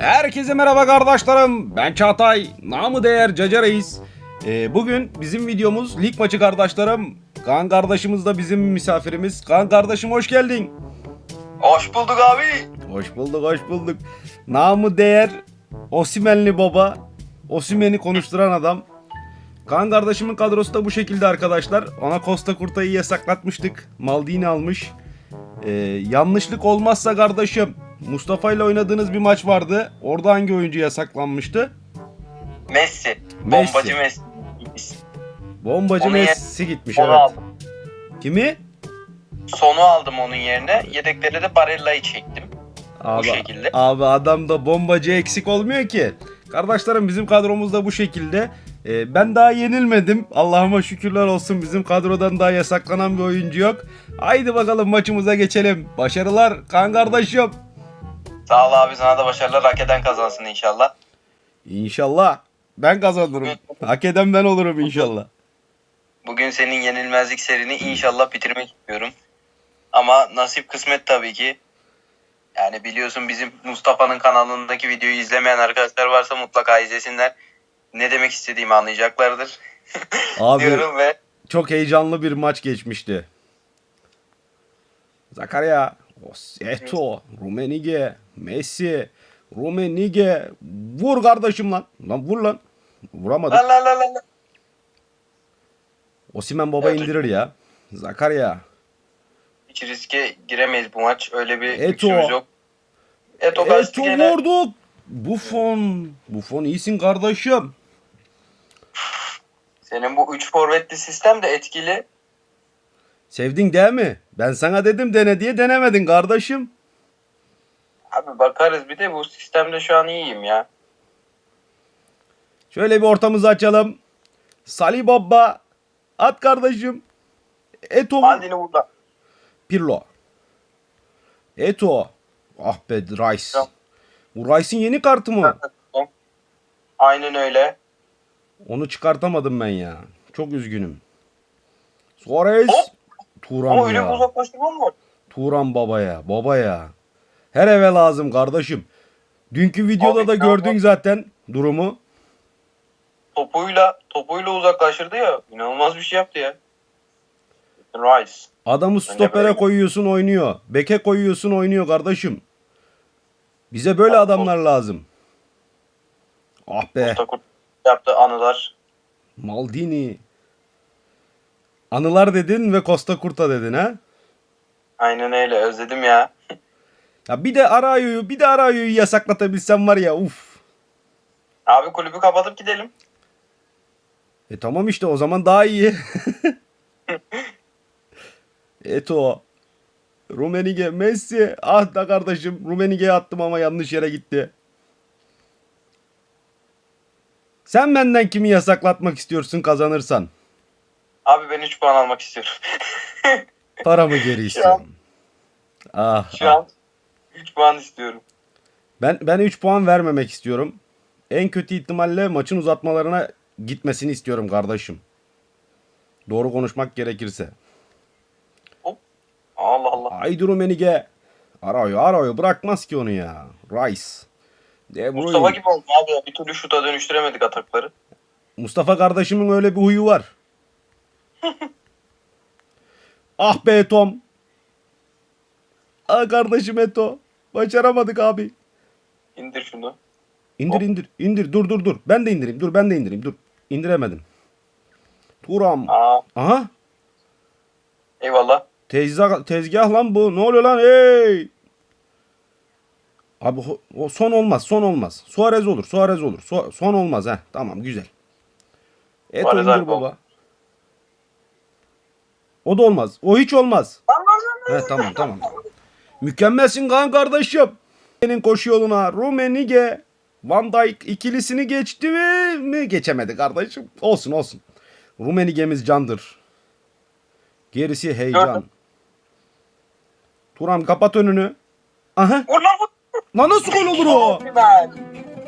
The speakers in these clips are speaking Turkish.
Herkese merhaba kardeşlerim. Ben Çağatay. Namı değer Caca Reis. Ee, bugün bizim videomuz lig maçı kardeşlerim. Kaan kardeşimiz de bizim misafirimiz. Kaan kardeşim hoş geldin. Hoş bulduk abi. Hoş bulduk hoş bulduk. Namı değer Osimenli baba. Osimen'i konuşturan adam. Kaan kardeşimin kadrosu da bu şekilde arkadaşlar. Ona Costa Kurta'yı yasaklatmıştık. Maldini almış. Ee, yanlışlık olmazsa kardeşim Mustafa ile oynadığınız bir maç vardı. Orada hangi oyuncu yasaklanmıştı? Messi. Messi. Bombacı Messi. Bombacı Onu Messi gitmiş Onu evet. aldım. Kimi? Sonu aldım onun yerine. Yedeklere de Barella'yı çektim. Abi, şekilde. Abi adamda bombacı eksik olmuyor ki. Kardeşlerim bizim kadromuz da bu şekilde. Ee, ben daha yenilmedim. Allah'ıma şükürler olsun bizim kadrodan daha yasaklanan bir oyuncu yok. Haydi bakalım maçımıza geçelim. Başarılar kan kardeşim. Sağ ol abi sana da başarılar. Hak eden kazansın inşallah. İnşallah ben kazanırım. Hak eden ben olurum inşallah. Bugün senin yenilmezlik serini inşallah bitirmek istiyorum. Ama nasip kısmet tabii ki. Yani biliyorsun bizim Mustafa'nın kanalındaki videoyu izlemeyen arkadaşlar varsa mutlaka izlesinler. Ne demek istediğimi anlayacaklardır. Abi diyorum ve çok heyecanlı bir maç geçmişti. Zakaria, Eto, Rumenige, Messi, Rumenige. Vur kardeşim lan. Lan vur lan. Vuramadık. la la la la la. Osimen baba Evet. indirir ya. Zakaria. Hiç riske giremeyiz bu maç. Öyle bir Eto. yok. Eto Eto gene. vurdu. Buffon. Buffon iyisin kardeşim. Senin bu 3 forvetli sistem de etkili. Sevdin değil mi? Ben sana dedim dene diye denemedin kardeşim. Abi bakarız bir de bu sistemde şu an iyiyim ya. Şöyle bir ortamızı açalım. Salih Baba. At kardeşim. Eto. Maldini burada. Pirlo. Eto. Ah be Rice. Bu Rice'in yeni kartı mı? Aynen öyle. Onu çıkartamadım ben ya. Çok üzgünüm. Suarez. Hop. Turan Ama öyle bir ya. uzaklaştırma mı var? Turan baba ya. Baba ya. Her eve lazım kardeşim. Dünkü videoda Abi, da gördün zaten durumu. Topuyla topuyla uzaklaştırdı ya. İnanılmaz bir şey yaptı ya. Rice. Adamı stopere böyle- koyuyorsun oynuyor. Beke koyuyorsun oynuyor kardeşim. Bize böyle Abi, adamlar lazım. Ah be. Takut yaptı anılar. Maldini. Anılar dedin ve Costa Curta dedin ha? Aynen öyle özledim ya. Ya bir de Arayo'yu bir de Arayo'yu yasaklatabilsem var ya uf. Abi kulübü kapatıp gidelim. E tamam işte o zaman daha iyi. Eto. Rumenige, Messi. Ah da kardeşim Rumenige'ye attım ama yanlış yere gitti. Sen benden kimi yasaklatmak istiyorsun kazanırsan? Abi ben 3 puan almak istiyorum. Paramı geri istiyorum. Ah, Şu ah. an 3 puan istiyorum. Ben ben 3 puan vermemek istiyorum. En kötü ihtimalle maçın uzatmalarına gitmesini istiyorum kardeşim. Doğru konuşmak gerekirse. Allah Allah. Haydi Rumenige. Arıyor arıyor bırakmaz ki onu ya. Rice. De. Mustafa gibi oldu abi ya. Bir türlü şuta dönüştüremedik atakları. Mustafa kardeşimin öyle bir huyu var. ah be Tom. Ah kardeşim Eto. Başaramadık abi. İndir şunu. İndir Hop. indir indir dur dur dur. Ben de indireyim dur ben de indireyim dur. İndiremedim. Turam. Aa, Aha eyvallah. tezgah, tezgah lan bu. Ne oluyor lan hey. Abi o, son olmaz son olmaz. Suarez olur Suarez olur. Su- son olmaz ha. Tamam güzel. Et Suarez indir baba. O da olmaz. O hiç olmaz. Lan. He tamam tamam. Mükemmelsin kan kardeşim. Senin koşu yoluna Rumenige Van Dijk ikilisini geçti mi? mi? Geçemedi kardeşim. Olsun olsun. Rumenige'miz candır. Gerisi heyecan. Turan kapat önünü. Aha. Lan nasıl gol olur o?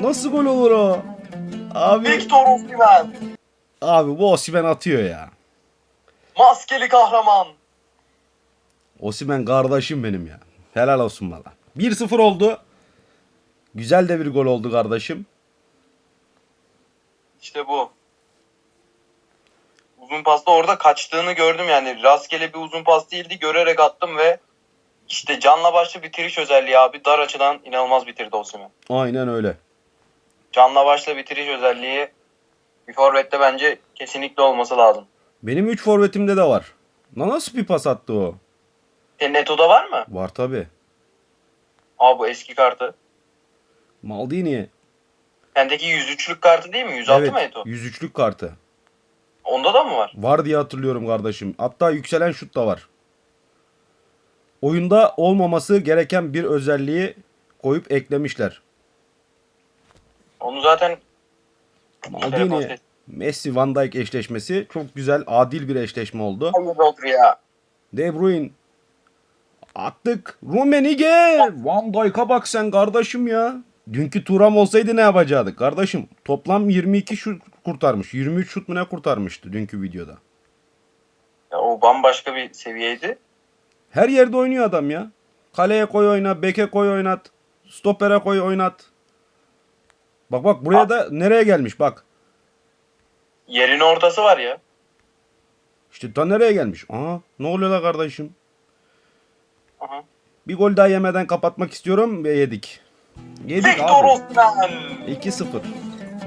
Nasıl gol olur o? Abi, Victor Osimhen. abi bu Osimhen atıyor ya. Maskeli kahraman. Osimhen kardeşim benim ya. Helal olsun valla. 1-0 oldu. Güzel de bir gol oldu kardeşim. İşte bu. Uzun pasta orada kaçtığını gördüm yani. Rastgele bir uzun pas değildi. Görerek attım ve işte canla başla bitiriş özelliği abi. Dar açıdan inanılmaz bitirdi Osimhen. Aynen öyle. Canla başla bitiriş özelliği bir forvette bence kesinlikle olması lazım. Benim 3 forvetimde de var. Lan nasıl bir pas attı o? Senin Eto'da var mı? Var tabi. Aa bu eski kartı. Maldini. Sendeki 103'lük kartı değil mi? 106 Evet. mı Eto? 103'lük kartı. Onda da mı var? Var diye hatırlıyorum kardeşim. Hatta yükselen şut da var. Oyunda olmaması gereken bir özelliği koyup eklemişler. Onu zaten Maldini, Messi, Van Dijk eşleşmesi çok güzel, adil bir eşleşme oldu. Hayır Rodri ya. De Bruyne attık. Rummenigge. Van Dijk'a bak sen kardeşim ya. Dünkü Turam olsaydı ne yapacaktık kardeşim? Toplam 22 şut kurtarmış. 23 şut mu ne kurtarmıştı dünkü videoda. ya. O bambaşka bir seviyeydi. Her yerde oynuyor adam ya. Kaleye koy oyna, beke koy oynat. Stopere koy oynat. Bak bak buraya da nereye gelmiş bak. Yerin ortası var ya. İşte ta nereye gelmiş. Aha ne oluyor la kardeşim? Aha. Bir gol daha yemeden kapatmak istiyorum ve yedik. Yedik Victor abi. Osimhen. 2-0.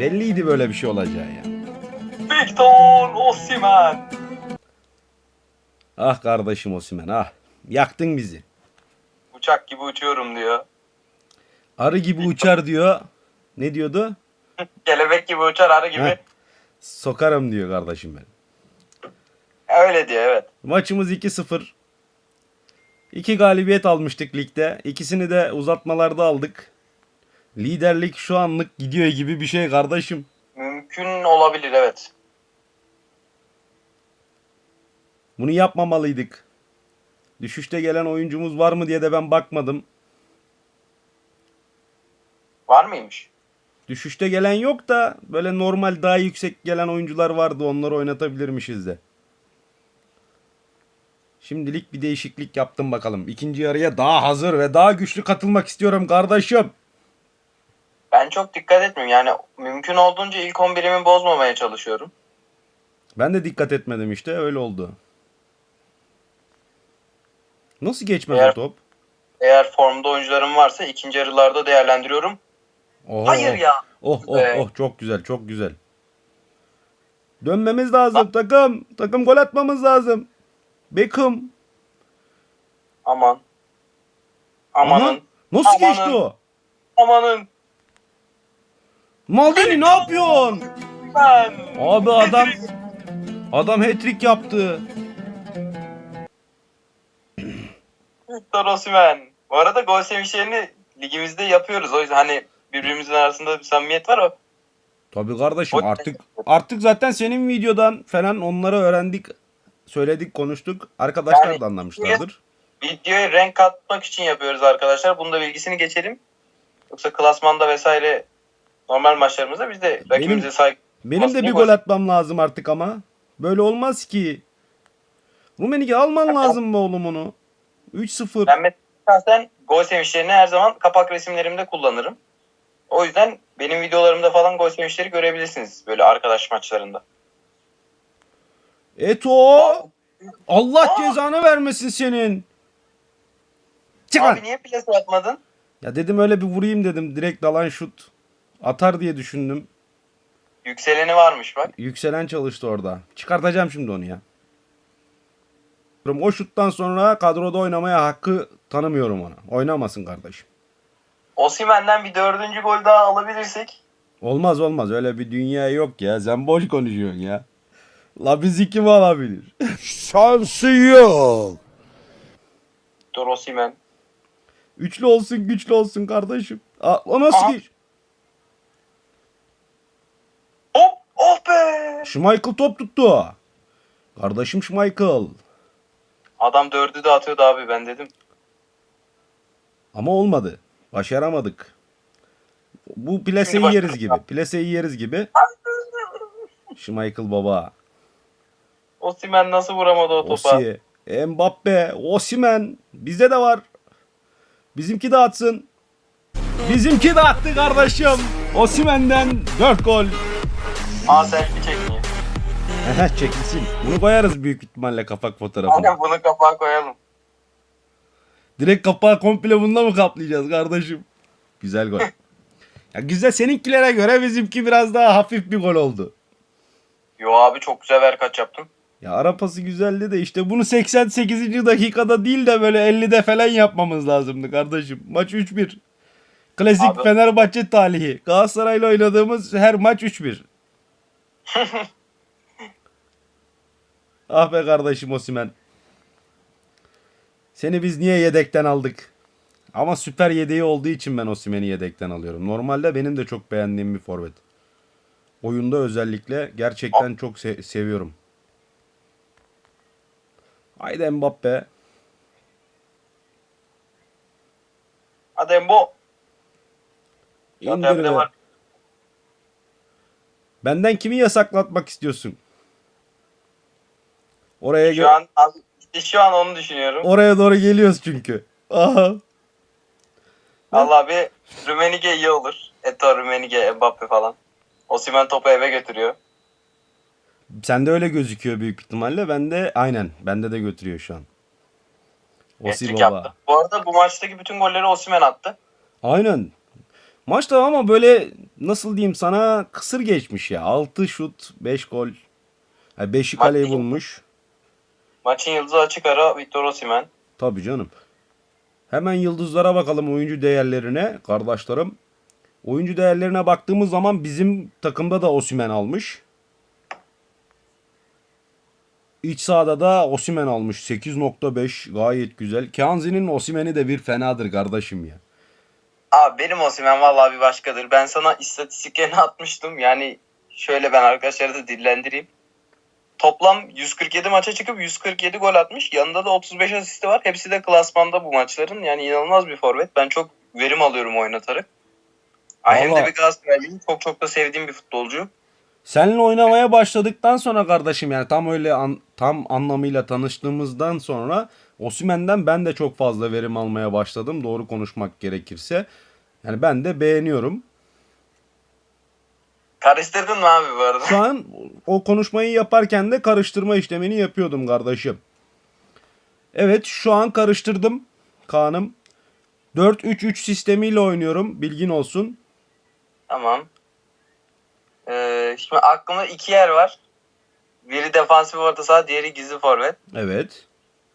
Belliydi böyle bir şey olacağı ya. Victor Osimhen. Ah kardeşim Osimhen ah. Yaktın bizi. Uçak gibi uçuyorum diyor. Arı gibi uçar diyor. Ne diyordu? Kelebek gibi uçar arı gibi. Heh. Sokarım diyor kardeşim benim. Öyle diyor evet. Maçımız 2-0. İki galibiyet almıştık ligde. İkisini de uzatmalarda aldık. Liderlik şu anlık gidiyor gibi bir şey kardeşim. Mümkün olabilir evet. Bunu yapmamalıydık. Düşüşte gelen oyuncumuz var mı diye de ben bakmadım. Var mıymış? Düşüşte gelen yok da böyle normal daha yüksek gelen oyuncular vardı. Onları oynatabilirmişiz de. Şimdilik bir değişiklik yaptım bakalım. İkinci yarıya daha hazır ve daha güçlü katılmak istiyorum kardeşim. Ben çok dikkat etmiyorum. Yani mümkün olduğunca ilk 11'imi bozmamaya çalışıyorum. Ben de dikkat etmedim işte öyle oldu. Nasıl geçmez Eğer- o top? Eğer formda oyuncularım varsa ikinci yarılarda değerlendiriyorum. Oho, Hayır ya. Oh oh Be. oh çok güzel çok güzel. Dönmemiz lazım takım. Takım gol atmamız lazım. Beckham. Aman. Amanın. Aha, Nasıl Amanın. geçti o? Amanın. Maldini ne yapıyorsun? Ben. Abi adam adam hat-trick yaptı. Victor Osimhen. Bu arada gol sevinçlerini ligimizde yapıyoruz. O yüzden hani birbirimizin arasında bir samimiyet var o. Tabii kardeşim O- artık artık zaten senin videodan falan onları öğrendik, söyledik, konuştuk. Arkadaşlar Yani- da anlamışlardır. Videoya renk katmak için yapıyoruz arkadaşlar. Bunun da bilgisini geçelim. Yoksa klasmanda vesaire normal maçlarımızda biz de rakibimize saygı Benim de bir gol- atmam lazım artık ama. Böyle olmaz ki. Rumenigi alman lazım be oğlum onu. 3-0. Ben mesela gol sevinçlerini her zaman kapak resimlerimde kullanırım. O yüzden benim videolarımda falan gol sevinçleri görebilirsiniz böyle arkadaş maçlarında. Eto! Allah cezanı vermesin senin. Çık lan. Abi niye plase yapmadın? Ya dedim öyle bir vurayım dedim. Direkt dalan şut. Atar diye düşündüm. Yükseleni varmış bak. Yükselen çalıştı orada. Çıkartacağım şimdi onu ya. O şuttan sonra kadroda oynamaya hakkı tanımıyorum ona. Oynamasın kardeşim. Osimhen'den bir dördüncü gol daha alabilirsek. Olmaz olmaz öyle bir dünya yok ya. Sen boş konuşuyorsun ya. La bizi kim alabilir? Şansı yok. Victor Osimhen. Üçlü olsun güçlü olsun kardeşim. Aa, o nasıl Aha. geç? Hop! Oh be! Schmeichel top tuttu. Kardeşim Schmeichel. Adam dördü de atıyordu abi ben dedim. Ama olmadı. Başaramadık. Bu plaseyi yeriz gibi. Plaseyi yeriz gibi. Schmeichel baba. Osimhen nasıl vuramadı o topa? Osi. Mbappe. Osimen. Bizde de var. Bizimki de atsın. Bizimki de attı kardeşim. Osimen'den 4 gol. Aa selfie çekmiyor. Çekilsin. Bunu koyarız büyük ihtimalle kapak fotoğrafına. Aynen bunu kapağa koyalım. Direkt kapağı komple bununla mı kaplayacağız kardeşim? Güzel gol. ya güzel seninkilere göre bizimki biraz daha hafif bir gol oldu. Yo abi çok güzel ver kaç yaptım. Ya ara pası güzeldi de işte bunu 88. dakikada değil de böyle 50'de falan yapmamız lazımdı kardeşim. Maç 3-1. Klasik Abi- Fenerbahçe talihi. Galatasaray'la oynadığımız her maç 3-1. ah be kardeşim Osimen. Seni biz niye yedekten aldık? Ama süper yedeği olduğu için ben Osimen'i yedekten alıyorum. Normalde benim de çok beğendiğim bir forvet. Oyunda özellikle gerçekten çok se- seviyorum. Haydi Mbappe. Hadi Embo. İndir be. var. Benden kimi yasaklatmak istiyorsun? Oraya Şu gö- an şu an onu düşünüyorum. oraya doğru geliyoruz çünkü. Aha. Allah bir Rümenige iyi olur. Eto, Rümenige, Mbappe falan. Osimhen topu eve götürüyor. Sende öyle gözüküyor büyük ihtimalle. Bende aynen. Bende de götürüyor şu an. Osi Hat-trick baba. yaptı. Bu arada bu maçtaki bütün golleri Osimhen attı. Aynen. Maçta ama böyle nasıl diyeyim sana kısır geçmiş ya. 6 şut, 5 gol. 5'i Maç kaleyi değil. bulmuş. Maçın yıldızı açık ara Victor Osimhen. Tabii canım. Hemen yıldızlara bakalım oyuncu değerlerine kardeşlerim. Oyuncu değerlerine baktığımız zaman bizim takımda da Osimen almış. İç sahada da Osimen almış. 8.5 gayet güzel. Kanzi'nin Osimen'i de bir fenadır kardeşim ya. Abi benim Osimhen vallahi bir başkadır. Ben sana istatistiklerini atmıştım. Yani şöyle ben arkadaşlara da dillendireyim. Toplam 147 maça çıkıp 147 gol atmış. Yanında da 35 asisti var. Hepsi de klasmanda bu maçların. Yani inanılmaz bir forvet. Ben çok verim alıyorum oynatarak. Ay, Hem de Vallahi- bir Galatasaraylıyım. Çok çok da sevdiğim bir futbolcu. Seninle oynamaya başladıktan sonra kardeşim yani tam öyle an- tam anlamıyla tanıştığımızdan sonra Osimen'den ben de çok fazla verim almaya başladım. Doğru konuşmak gerekirse. Yani ben de beğeniyorum. Karıştırdın mı abi bu arada? Şu an o konuşmayı yaparken de karıştırma işlemini yapıyordum kardeşim. Evet şu an karıştırdım Kaan'ım. 4-3-3 sistemiyle oynuyorum. Bilgin olsun. Tamam. Ee, şimdi aklımda iki yer var. Biri defansif orta saha, diğeri gizli forvet. Evet.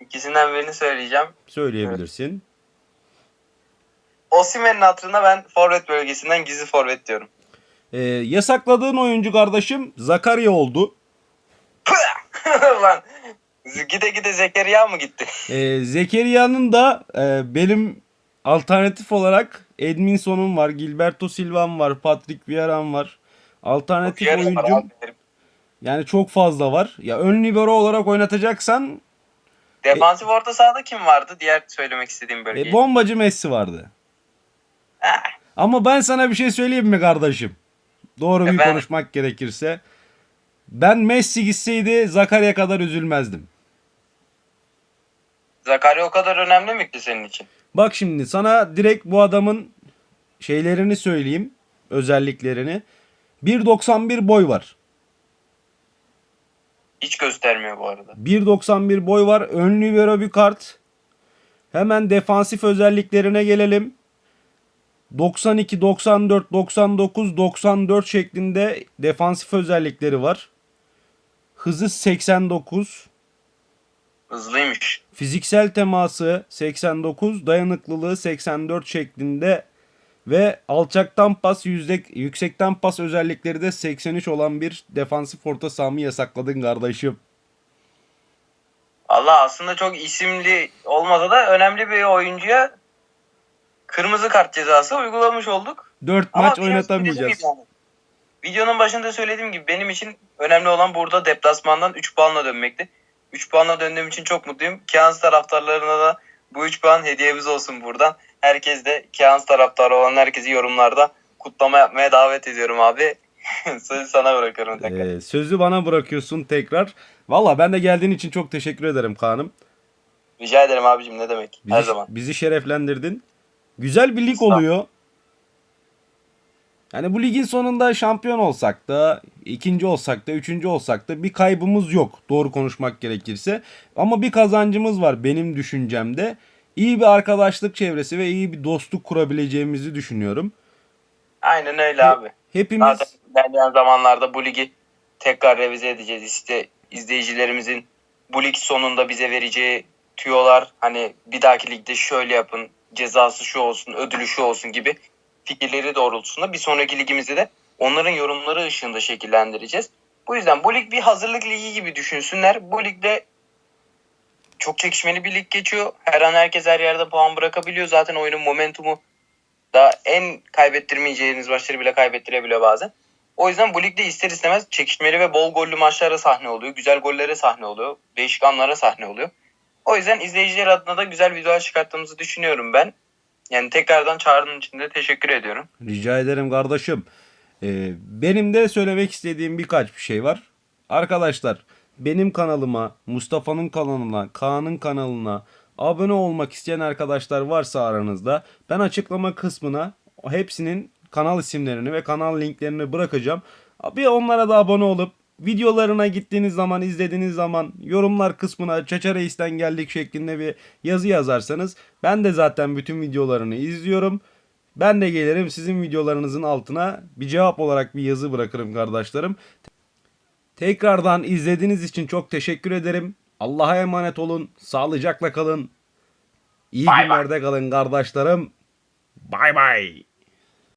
İkisinden birini söyleyeceğim. Söyleyebilirsin. Osimhen'in hatırına ben forvet bölgesinden gizli forvet diyorum. Ee, yasakladığın oyuncu kardeşim Zakaria oldu. Lan gide gide Zekeriya mı gitti? Ee, Zekeriya'nın da e, benim alternatif olarak Edminson'um var, Gilberto Silva'm var, Patrick Vieira'm var. Alternatif oyuncum yani çok fazla var. Ya ön libero olarak oynatacaksan Defansif orta sahada kim vardı? Diğer söylemek istediğim bölgeyi. e, bombacı Messi vardı. Ah, Ama ben sana bir şey söyleyeyim mi kardeşim? Doğru bir Efendim? konuşmak gerekirse. Ben Messi gitseydi Zakaria kadar üzülmezdim. Zakaria o kadar önemli miydi senin için? Bak şimdi sana direkt bu adamın şeylerini söyleyeyim. Özelliklerini. 1.91 boy var. Hiç göstermiyor bu arada. 1.91 boy var. Ön libero bir kart. Hemen defansif özelliklerine gelelim. 92, 94, 99, 94 şeklinde defansif özellikleri var. Hızı 89. Hızlıymış. Fiziksel teması 89, dayanıklılığı 84 şeklinde ve alçaktan pas yüzde, yüksekten pas özellikleri de 83 olan bir defansif orta sahamı yasakladın kardeşim. Allah aslında çok isimli olmasa da önemli bir oyuncuya kırmızı kart cezası uygulamış olduk. 4 Ama maç biraz oynatamayacağız. dediğim gibi yani, Videonun başında söylediğim gibi benim için önemli olan burada deplasmandan 3 puanla dönmekti. 3 puanla döndüğüm için çok mutluyum. Keans taraftarlarına da bu 3 puan hediyemiz olsun buradan. Herkes de Keans taraftarı olan herkesi yorumlarda kutlama yapmaya davet ediyorum abi. Sözü sana bırakıyorum tekrar. Ee, sözü bana bırakıyorsun tekrar. Valla ben de geldiğin için çok teşekkür ederim Kaan'ım. Rica ederim abicim ne demek. Bizi, Her zaman. bizi şereflendirdin. Güzel bir lig oluyor. Yani bu ligin sonunda şampiyon olsak da, ikinci olsak da, üçüncü olsak da bir kaybımız yok. Doğru konuşmak gerekirse. Ama bir kazancımız var benim düşüncemde. İyi bir arkadaşlık çevresi ve iyi bir dostluk kurabileceğimizi düşünüyorum. Aynen öyle abi. Hepimiz Zaten ilerleyen zamanlarda bu ligi tekrar revize edeceğiz. İşte izleyicilerimizin bu lig sonunda bize vereceği tüyolar hani bir dahaki ligde şöyle yapın, cezası şu olsun, ödülü şu olsun gibi fikirleri doğrultusunda bir sonraki ligimizde de onların yorumları ışığında şekillendireceğiz. Bu yüzden bu lig bir hazırlık ligi gibi düşünsünler. Bu ligde çok çekişmeli bir lig geçiyor. Her an herkes her yerde puan bırakabiliyor. Zaten oyunun momentumu da en kaybettirmeyeceğiniz maçları bile kaybettirebiliyor bazen. O yüzden bu ligde ister istemez çekişmeli ve bol gollü maçlara sahne oluyor. Güzel gollere sahne oluyor. Değişik anlara sahne oluyor. O yüzden izleyiciler adına da güzel videolar çıkarttığımızı düşünüyorum ben. Yani tekrardan çağrının için de teşekkür ediyorum. Rica ederim kardeşim. Ee, benim de söylemek istediğim birkaç bir şey var. Arkadaşlar benim kanalıma, Mustafa'nın kanalına, Kaan'ın kanalına abone olmak isteyen arkadaşlar varsa aranızda ben açıklama kısmına hepsinin kanal isimlerini ve kanal linklerini bırakacağım. Bir onlara da abone olup videolarına gittiğiniz zaman izlediğiniz zaman yorumlar kısmına Çaça Reis'ten geldik şeklinde bir yazı yazarsanız ben de zaten bütün videolarını izliyorum. Ben de gelirim sizin videolarınızın altına bir cevap olarak bir yazı bırakırım kardeşlerim. Tekrardan izlediğiniz için çok teşekkür ederim. Allah'a emanet olun. Sağlıcakla kalın. İyi bay. günlerde kalın kardeşlerim. Bay bay.